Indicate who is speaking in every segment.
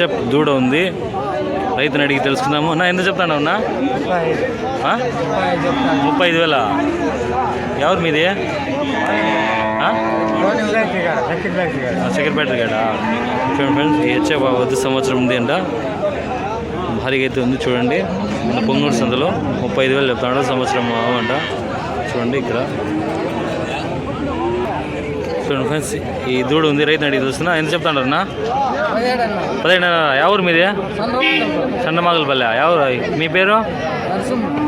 Speaker 1: HF దూడ ఉంది. రైతుని అడిగి తెలుసుకుందాము. నా ఎంత చెప్తాను అన్నా? ముప్పై ఐదు వేల. ఎవరు మీది? ఆ? సెక్రటరీ చూడండి ఫ్రెండ్స్ హెచ్ఎఫ్ వద్ద సంవత్సరం ఉంది అంట. భారీగా అయితే ఉంది చూడండి. మన పొంగూరు సంతలో ముప్పై ఐదు వేలు చెప్తాడు సంవత్సరం అవంట చూడండి ఇక్కడ. చూడండి ఫ్రెండ్స్ ఈ దూడ ఉంది రైతు అడిగి చూస్తున్నా ఎంత చెప్తాడు అన్న పదిహేడు ఎవరు మీది? చంద్రమాగులపల్లె ఎవరు మీ పేరు?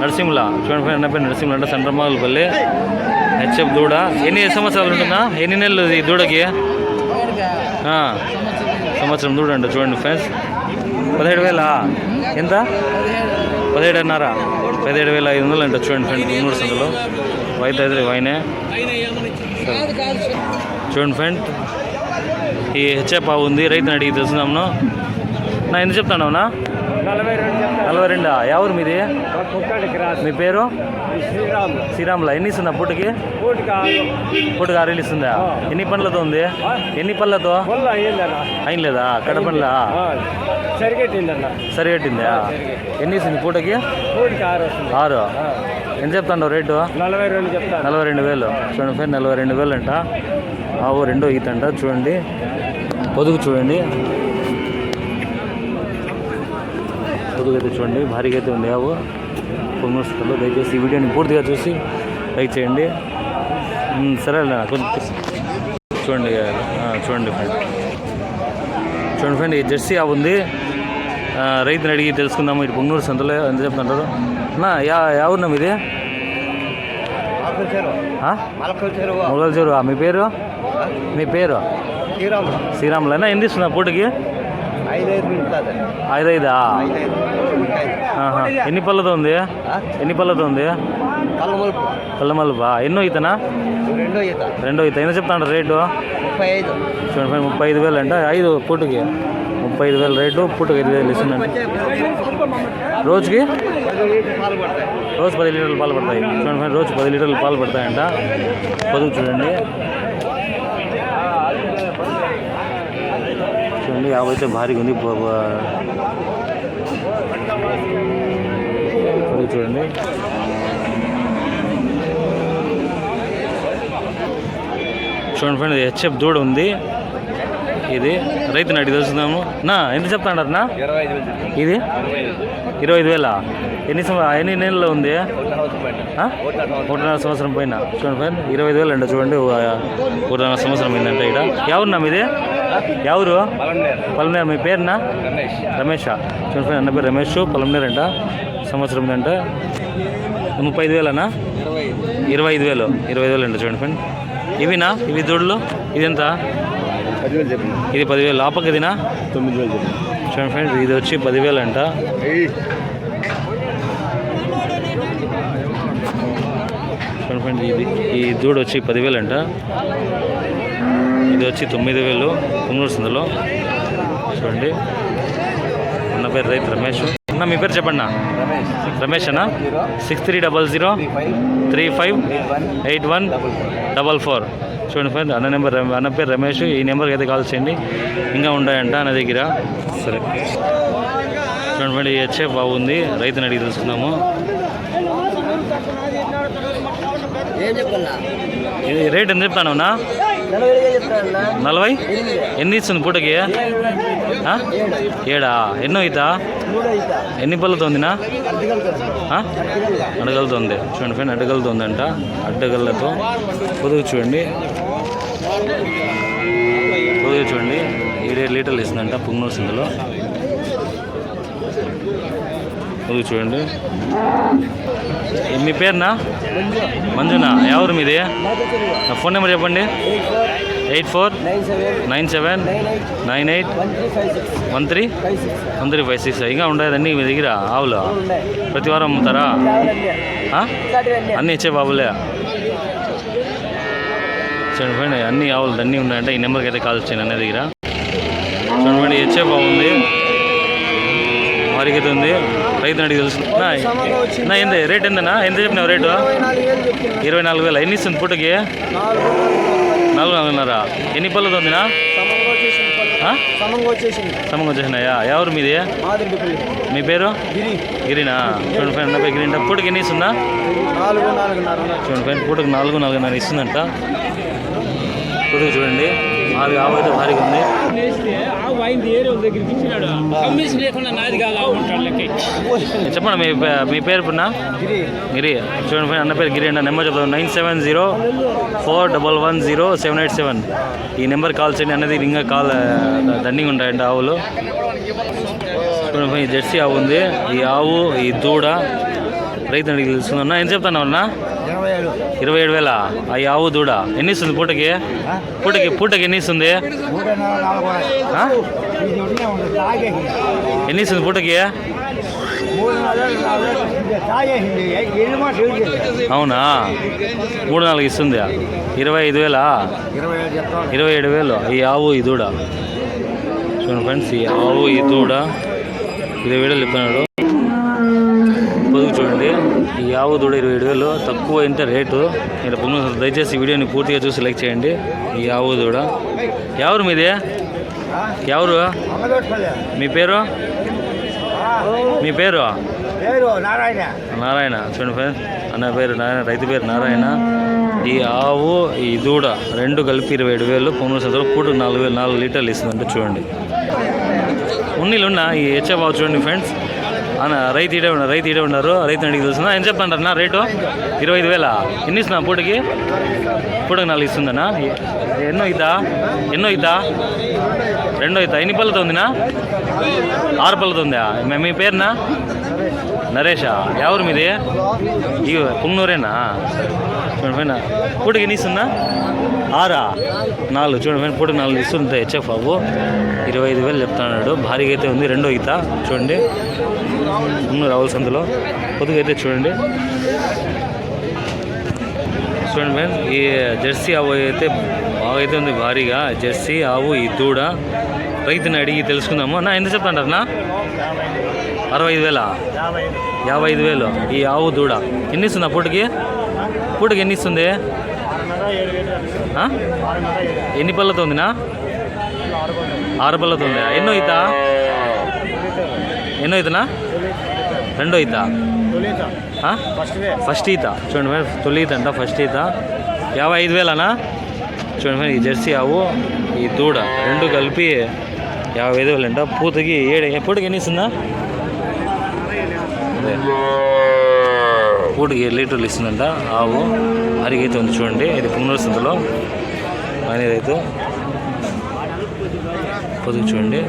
Speaker 1: నరసింహుల. చూడండి ఫ్రెండ్ నా పేరు నరసింహుల అంటే చండ్రమాగలపల్లి హెచ్ఎఫ్ దూడ ఎన్ని సంవత్సరాలు ఉంటుందా? ఎన్ని నెలలు ఈ దూడకి సంవత్సరం దూడ అంట చూడండి ఫ్రెండ్స్ పదిహేడు వేల? ఎంత? పదిహేడున్నర. పదిహేడు వేల ఐదు వందలు అంట చూడండి ఫ్రెండ్ మూడు సందులో వైట్ అయితే వైనే చూడండి ఫ్రెండ్ ఈ హెచ్ఎఫ్ ఉంది రైతుని అడిగి తెలుసుదాము నా ఎందుకు చెప్తానవునా
Speaker 2: నలభై రెండు
Speaker 1: నలభై రెండా ఎవరు మీది? మీ పేరు?
Speaker 2: శ్రీరామ్.
Speaker 1: శ్రీరాముల? ఎన్ని ఇస్తుందా పుట్టుకి
Speaker 2: కోటి కాదు
Speaker 1: పుట్టుకు ఆరేళ్ళు ఇస్తుందా? ఎన్ని పనులతో ఉంది? ఎన్ని పనులతో
Speaker 2: అయ్యిందన్న
Speaker 1: అయిన లేదా? కడ పనుల సరిగట్టిందా? ఎన్ని ఇస్తుంది పూటకి?
Speaker 2: ఆరు
Speaker 1: ఆరు. ఎంత చెప్తాను రేటు?
Speaker 2: నలభై రెండు చెప్తాను
Speaker 1: నలభై రెండు వేలు. చూడండి ఫ్రెండ్ నలభై రెండు వేలు అంట ఆవు రెండో ఈత అంట చూడండి. పొదుగు చూడండి. పొదుగు అయితే చూడండి. భారీగా అయితే ఉంది. ఆవు పొంగులో దయచేసి ఈ వీడియోని పూర్తిగా చూసి లైక్ చేయండి. సరే కొంచెం చూడండి ఆ, చూడండి ఫ్రెండ్ చూడండి ఫ్రెండ్ ఈ జెర్సీ ఆవు ఉంది. ఆ, రైతుని అడిగి తెలుసుకుందాము. ఇటు పొంగనూరు సంతలో ఎంత చెప్తుంటారు? అన్నా యా ఎవరున్నా మీది ఆ? మొగల్ చెరువు మీ పేరు? మీ పేరు?
Speaker 2: శ్రీరామ్
Speaker 1: శ్రీరాములైనా? ఎన్ని ఇస్తున్నా పూటకి?
Speaker 2: ఐదైదు
Speaker 1: ఐదు ఐదా. ఎన్ని పళ్ళతో ఉంది? ఎన్ని పళ్ళతో ఉంది?
Speaker 2: కళ్ళమలుపు
Speaker 1: పళ్ళ మలుపా? ఎన్నో ఇతనా
Speaker 2: రెండో ఈత.
Speaker 1: ఎన్నో చెప్తాను రేటు?
Speaker 2: ముప్పై ఐదు
Speaker 1: వేలు అంట ఐదు పూటకి. ముప్పై ఐదు వేలు రేటు పూటకి ఐదు వేలు ఇస్తుందండి రోజుకి? రోజు పది లీటర్లు పాలు పడతాయి. చూడండి రోజు పది లీటర్లు పాలు పడతాయంట. పొదుగు చూడండి. ఉంది. యాభై అయితే భారీగా ఉంది. చూడండి. చూడండి ఫ్రెండ్ ఇది హెచ్ఎఫ్ దూడ ఉంది. ఇది రైతుని అడిగి తెలుసుకుందాము. నా ఎంత చెప్తాడారు నా? ఇది ఇరవై ఐదు వేల? ఎన్ని ఎన్ని నెలల్లో ఉంది? ఒకటిన్నర సంవత్సరం పైన చూడండి ఫ్రెండ్ ఇరవై ఐదు వేలు అంట చూడండి. ఒకటిన్నర సంవత్సరం అయిందంట ఇక్కడ. ఎవరున్నా మీది? ఎవరు పలమనేరు మీ పేరునా
Speaker 2: రమేష్
Speaker 1: రమేష్ చూడండి అన్న పేరు రమేష్ పలమనేరు అంట సంవత్సరం అంట ముప్పై ఐదు వేలనా
Speaker 2: ఇరవై
Speaker 1: ఇరవై ఐదు వేలు ఇరవై ఐదు వేలు అంట చూడండి ఫ్రెండ్ ఇవినా ఇవి దూడలు ఇది ఎంత ఇది పదివేలు ఆపక ఇదినా
Speaker 2: తొమ్మిది వేలు
Speaker 1: చూడండి ఫ్రెండ్ ఇది వచ్చి పదివేలు అంట చూడండి ఫ్రెండ్ ఇది ఈ దూడ వచ్చి పదివేలు అంట వచ్చి తొమ్మిది వేలు కుమ్మూరు సందులో. చూడండి. అన్న పేరు రైతు రమేష్. అన్న మీ పేరు చెప్పండి
Speaker 2: రమేష్
Speaker 1: అన్న. Six three double zero three five eight one double four. చూడండి ఫ్రెండ్ అన్న నెంబర్ అన్న పేరు రమేష్. ఈ నెంబర్కి అయితే కాల్ చేయండి. ఇంకా ఉంటాయంట అన్న దగ్గర. సరే. ఈ హెచ్ఏ బాగుంది. రైతుని అడిగి ఇది రేట్ ఎంత చెప్తాను అన్నా?
Speaker 2: నలభై
Speaker 1: ఎన్ని ఇస్తుంది పూటకి? ఏడా? ఎన్నో అవుతా ఎన్ని పళ్ళతో ఉందినా?
Speaker 2: అడ్డగలుగుతాను
Speaker 1: ఆ? అడగలుతుంది. చూడండి ఫ్రెండ్ అడ్డగలుతుందంట అడ్డగళ్ళతో. పొదుగు చూడండి. పొదుగు చూడండి. ఏడేడు లీటర్లు ఇస్తుందంట పుంగనూరు సిందులో అది చూడండి. మీ పేరునా? మంజునా? ఎవరు మీది? నా ఫోన్ నెంబర్ చెప్పండి.
Speaker 2: Eight four nine seven
Speaker 1: nine
Speaker 2: eight one three
Speaker 1: one three
Speaker 2: five six.
Speaker 1: ఇంకా ఉండేదండి మీ దగ్గర? ఆవులు? ప్రతి వారం అమ్ముతారా? అన్నీ ఇచ్చే బాబులే. చూడండి ఫ్రెండ్ అన్ని ఆవులు అన్నీ ఉన్నాయంటే. ఈ నెంబర్కి అయితే కాల్ వచ్చాను అన్న దగ్గర. చూడండి ఇచ్చే బాగుంది. ఉంది రైతుని అడిగి తెలుసు. నా నా ఎంత రేట్ ఎంతనా ఎంత చెప్పినావు రేటు?
Speaker 2: ఇరవై నాలుగు వేలు
Speaker 1: ఎన్ని ఇస్తుంది పూటకి?
Speaker 2: నాలుగు
Speaker 1: నాలుగు నాలుగున్నర. ఎన్ని పళ్ళతో ఉందినా?
Speaker 2: సమంగా పళ్ళు
Speaker 1: వచ్చేసినాయా? ఎవరు మీది? మీ పేరు?
Speaker 2: గిరి
Speaker 1: గిరినా. చూడండి ఫ్రెండ్ అబ్బాయి గిరి అంటే పూటకి ఎన్ని ఇస్తుందా. చూడండి ఫ్రెండ్ పూటకి నాలుగు నాలుగున్నర ఇస్తుందంట. కొద్దిగా చూడండి. ఆవు అయితే భారీగా ఉంది. చెప్పండి మీ పే- మీ పేరు పున్నా
Speaker 2: గిరి.
Speaker 1: గిరి. చూడండి అన్న పేరు గిరి అండి. నెంబర్ చెప్తాను. Nine seven zero four double one zero seven eight seven. ఈ నెంబర్ కాల్ చేయండి. అనేది ఇంకా కాల్ దండింగ్ ఉంటాయండి ఆవులు. ఈ జెర్సీ ఆవు ఉంది. ఈ ఆవు ఈ దూడ రైతు అడిగి తెలుస్తుందన్నా ఏం చెప్తాను అన్నా?
Speaker 2: ఇరవై ఏడు
Speaker 1: వేల. ఈ ఆవు దూడ ఎన్ని ఇస్తుంది పూటకి పూటకి పూటకి? ఎన్ని ఇస్తుంది ఎన్ని ఇస్తుంది పూటకి అవునా? మూడు నాలుగు ఇస్తుంది. ఇరవై ఐదు వేలా.
Speaker 2: ఇరవై ఏడు
Speaker 1: వేలు. ఈ ఆవు ఈ దూడ. చూడండి ఫ్రెండ్స్ ఈ ఆవు ఈ దూడ. ఇరవై వేలు చెప్తున్నాడు పొదుగు చూడండి ఈ ఆవు దూడ ఇరవై ఏడు వేలు. తక్కువ ఇంత రేటు. ఇక్కడ దయచేసి వీడియోని పూర్తిగా చూసి లైక్ చేయండి. ఈ ఆవు దూడ. ఎవరు మీది? ఎవరు? మీ పేరు? మీ పేరు?
Speaker 2: నారాయణ.
Speaker 1: నారాయణ చూడండి ఫ్రెండ్స్ అన్న పేరు నారాయణ రైతు పేరు నారాయణ. ఈ ఆవు ఈ దూడ రెండు కలిపి ఇరవై ఏడు వేలు. పొంగల్ సంతలో పూట నాలుగు వేలు నాలుగు లీటర్లు ఇస్తుందంటే చూడండి. ఉన్నీళ్ళు ఉన్నా ఈ హెచ్ఎఫ్ ఆవు చూడండి ఫ్రెండ్స్. అన్న రైతు ఇడే ఉన్నారు రైతు ఇడే ఉన్నారు రైతు అడిగి తెలుస్తుందా ఏం చెప్తాంటారు నా రేటు? ఇరవై ఐదు వేల. ఎన్ని ఇస్తున్నా పూటకి? పూటకి నాలుగు ఇస్తుందన్నా. ఎన్నో ఇద్దా ఎన్నో ఇద్దా రెండో ఇద్దా ఎన్ని పళ్ళతో ఉందినా? ఆరు పళ్ళతో ఉందా? మీ- మీ పేరునా? నరేషా. ఎవరు మీది? ఈ పుంగనూరేనా? చూడండి పైన. పూటకి ఎన్ని ఇస్తుందా ఆరా? నాలుగు. చూడండి పైన పూటకి నాలుగు ఇస్తుంది హెచ్ఎఫ్ బాబు. ఇరవై ఐదు వేలు చెప్తున్నాడు. భారీగా అయితే ఉంది రెండో ఈత చూడండి. రావుల సందులో కొద్దిగా అయితే చూడండి. చూడండి ఫ్రెండ్ ఈ జెర్సీ ఆవు అయితే బాగా అయితే ఉంది భారీగా. జెర్సీ ఆవు ఈ దూడ. రైతుని అడిగి తెలుసుకుందాము. నా ఎంత అన్న? అరవై ఐదు వేలా?
Speaker 2: యాభై
Speaker 1: ఐదు వేలు. ఈ ఆవు దూడ. ఎన్ని ఇస్తుంది అప్పటికి పూటకి ఎన్ని ఇస్తుంది ఎన్ని పళ్ళతో ఉందినా? ఆరు పళ్ళతో ఉందా? ఎన్నో అవుతా ఎన్నో ఈతనా రెండో ఆ?
Speaker 2: ఫస్ట్
Speaker 1: ఈత చూడండి మరి తొలి ఈత అంట ఫస్ట్ ఈత యాభై ఐదు వేలనా చూడండి మరి ఈ జెర్సీ ఆవు ఈ దూడ రెండు కలిపి యాభై ఐదు వేలు అంట. పూతకి ఏడు పూటకి ఎన్ని ఇస్తుందా? అదే. పూటకి ఏడు లీటర్లు ఇస్తుందంట ఆవు. అరిగైతే ఉంది చూడండి. ఇది పుంగనూరు సంతలో. ఆయన రైతు పొదుగు చూడండి.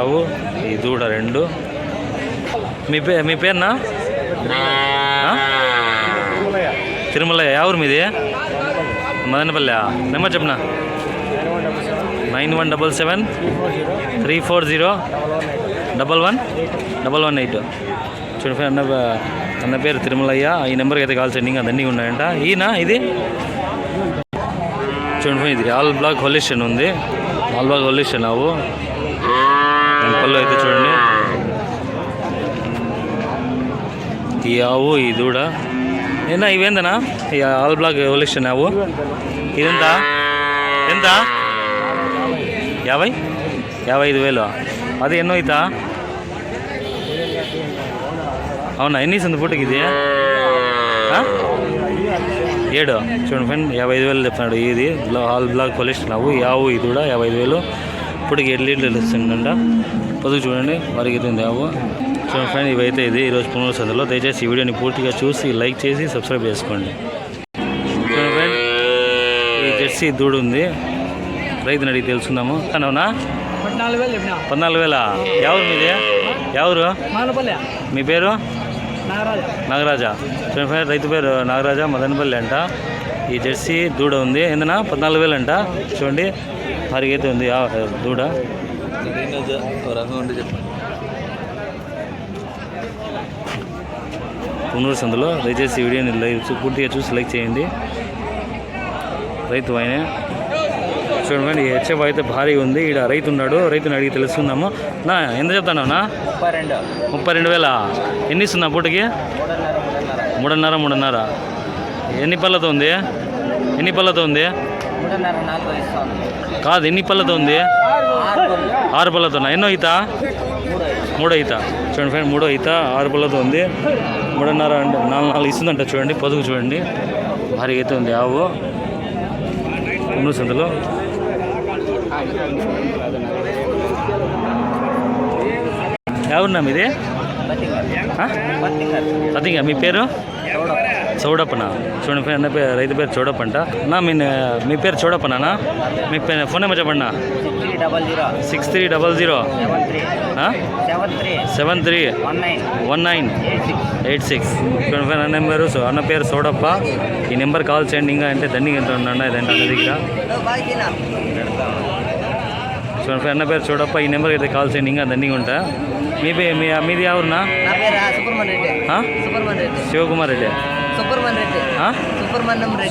Speaker 1: ఆవు ఈ దూడ రెండు. మీ పే మీ పేరునా? తిరుమలయ్య. తిరుమల ఎవరు మీది? మదనపల్లె. నెంబర్ చెప్పనా? Nine one double seven three four zero double one double one eight. చూడండి అన్న అన్న పేరు తిరుమలయ్య. ఈ నెంబర్కి అయితే కాల్ చేయండి ఇంకా అన్నీ ఉన్నాయంట. ఈయన ఇది? చూడండి ఇది ఆల్ బ్లాక్ హోలిస్టన్ ఉంది. ఆల్ బ్లాక్ హోలిస్టన్ ఆవు. పళ్ళు అయితే చూడండి. ఈ ఆవు ఈ దూడ ఏనా ఇవేందనా? ఈ ఆల్ బ్లాక్ ఎవల్యూషన్ ఆవు ఇదెంత? ఎంత? యాభై? యాభై ఐదు వేలు. అది ఎన్నో అవుతా అవునా ఎన్ని ఇస్తుంది పూటకి ఇది? ఏడు. చూడండి ఫ్రెండ్ యాభై ఐదు వేలు చెప్తున్నాడు ఇది ఆల్ బ్లాక్ కొలెస్ట్రాల్ ఆవు ఈ ఆవు ఇది కూడా యాభై ఐదు వేలు. ఇప్పటికి ఏడు లీటర్లు ఇస్తుందంట పొదుగు చూడండి వారికి అయితే ఉంది ఆవు చూడండి ఫ్రెండ్ ఇవైతే ఇది ఈరోజు పునరుసంలో దయచేసి ఈ వీడియోని పూర్తిగా చూసి లైక్ చేసి సబ్స్క్రైబ్ చేసుకోండి. చూడండి ఫ్రెండ్ ఈ జెర్సీ దూడు ఉంది. రైతుని అడిగి తెలుసుకుందాము. అవునా
Speaker 3: పద్నాలుగు వేల.
Speaker 1: ఎవరు మీది? ఎవరు? మీ పేరు?
Speaker 3: నాగరాజా.
Speaker 1: చూడండి ఫ్రెండ్ రైతు పేరు నాగరాజా మదనపల్లి అంట. ఈ జెర్సీ దూడ ఉంది. ఏందన్నా పద్నాలుగు వేలు అంట. చూడండి ఆ దూడ. పునూరు సందులో దయచేసి ఈ వీడియోని లైక్ చూ- పూర్తిగా చూసి లైక్ చేయండి. రైతు ఆయన. చూడండి హెచ్ఎఫ్ అయితే భారీగా ఉంది. ఇక్కడ రైతు ఉన్నాడు. రైతుని అడిగి తెలుసుకుందాము. నా ఎంత చెప్తాను నా?
Speaker 2: ముప్పై రెండు.
Speaker 1: ముప్పై రెండు వేల? ఎన్ని ఇస్తున్నా పూటకి? మూడున్నర మూడున్నర. ఎన్ని పళ్ళతో ఉంది? ఎన్ని పళ్ళతో ఉంది? కాదు ఎన్ని పళ్ళతో ఉంది?
Speaker 2: ఆరు పళ్ళు.
Speaker 1: ఆరు పళ్ళతో ఎన్నో ఈత?
Speaker 2: మూడు
Speaker 1: ఈత. చూడండి ఫ్రెండ్ మూడో ఈత ఆరు పళ్ళతో ఉంది. మూడున్నర అంటే నాలుగు నాలుగు ఇస్తుందంట చూడండి పొదుగు చూడండి. భారీగా అయితే ఉంది ఆవు. ఉన్న సందులో ఎవరున్నా మీది. అదిగా మీ పేరు? చౌడప్పన. చూడండి అన్న పేరు రైతు పేరు చౌడప్పంట. నా మీ మీ పేరు చౌడప్పనా మీ పే- ఫోన్ నెంబర్ చెప్పండి
Speaker 2: six three double zero.
Speaker 1: Six three double zero
Speaker 2: seven three one nine eight six.
Speaker 1: చూడండి అన్న నెంబరు సో అన్న పేరు చౌడప్ప. ఈ నెంబర్ కాల్ చేయండి ఇంకా అంటే దండిగా ఎంత ఉండండి అన్న దగ్గర? చూడండి ఫ్రెండ్ అన్న పేరు చౌడప్ప ఈ నెంబర్ అయితే కాల్ చేయండి ఇంకా దండిగా ఉంటా. మీ పే మీ మీది ఎవరున్నా శివకుమార్ రెడ్డి.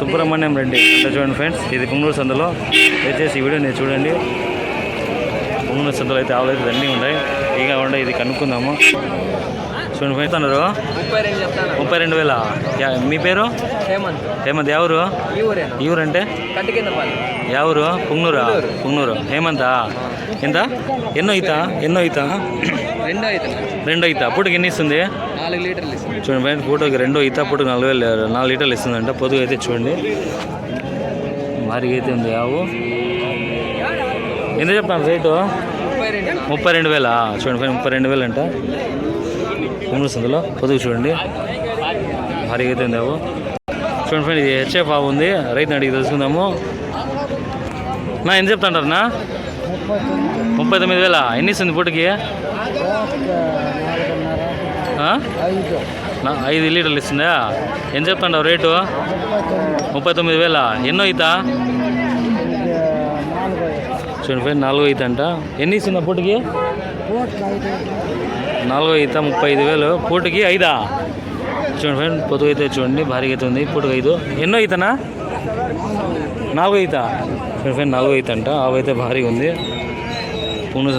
Speaker 2: సుబ్రహ్మణ్య రెడ్డి.
Speaker 1: అంటే చూడండి ఫ్రెండ్స్ ఇది పుంగూరు సందులో దయచేసి ఈ వీడియో నేను చూడండి. పుంగూరు సందులో అయితే ఆవులు అయితే అన్నీ ఉన్నాయి ఇక ఉండే ఇది కనుక్కుందాము. చూడండి అన్నారు
Speaker 2: ముప్పై రెండు
Speaker 1: వేల. మీ పేరు?
Speaker 2: హేమంత్.
Speaker 1: హేమంత్ ఎవరు
Speaker 2: ఈ కింద పల్లి
Speaker 1: ఎవరు పుంగనూరా? పుంగనూరు. హేమంతా? ఎంత? ఎన్నో ఈత? ఎన్నో ఈత?
Speaker 2: రెండో అయితే
Speaker 1: రెండో ఈత. పూటకి ఎన్ని ఇస్తుంది?
Speaker 2: నాలుగు లీటర్లు ఇస్తుంది.
Speaker 1: చూడండి పూటకి రెండో ఈత పూటకి నాలుగు వేలు నాలుగు లీటర్లు ఇస్తుందంట. పొదుగు అయితే చూడండి. భారీగా అయితే ఉంది ఆవు ఎంత చెప్తాను రేటు?
Speaker 2: ముప్పై రెండు
Speaker 1: వేలా. చూడండి ముప్పై రెండు వేలు అంట పుంగూరు సందులో పొదుగు చూడండి. భారీగా అయితే చూడండి ఫ్రెండ్ ఇది హెచ్ఎఫ్ ఆవు ఉంది. రైతుని అడిగి తెలుసుకుందాము. నా ఎంత చెప్తాంటారు నా? ముప్పై తొమ్మిది వేల? ఎన్ని ఇస్తుంది పూటకి?
Speaker 2: ఐదు
Speaker 1: లీటర్లు ఇస్తుందా? ఎంత చెప్తాండావు రేటు? ముప్పై తొమ్మిది వేల? ఎన్నో అవుతా చూడండి ఫ్రెండ్ నాలుగో అవుతా అంట. ఎన్ని ఇస్తుందా పూటకి? నాలుగో ఈత ముప్పై ఐదు వేలు. పూటకి ఐదా? చూడండి ఫ్రెండ్ పొద్దు అయితే చూడండి భారీగా అయితే ఉంది. పూటకి ఐదు. ఎన్నో ఈతనా? నాలుగో ఈత. చూడండి ఫ్రెండ్ నాలుగో ఈత అంట. అవైతే భారీగా ఉంది. పూర్ణ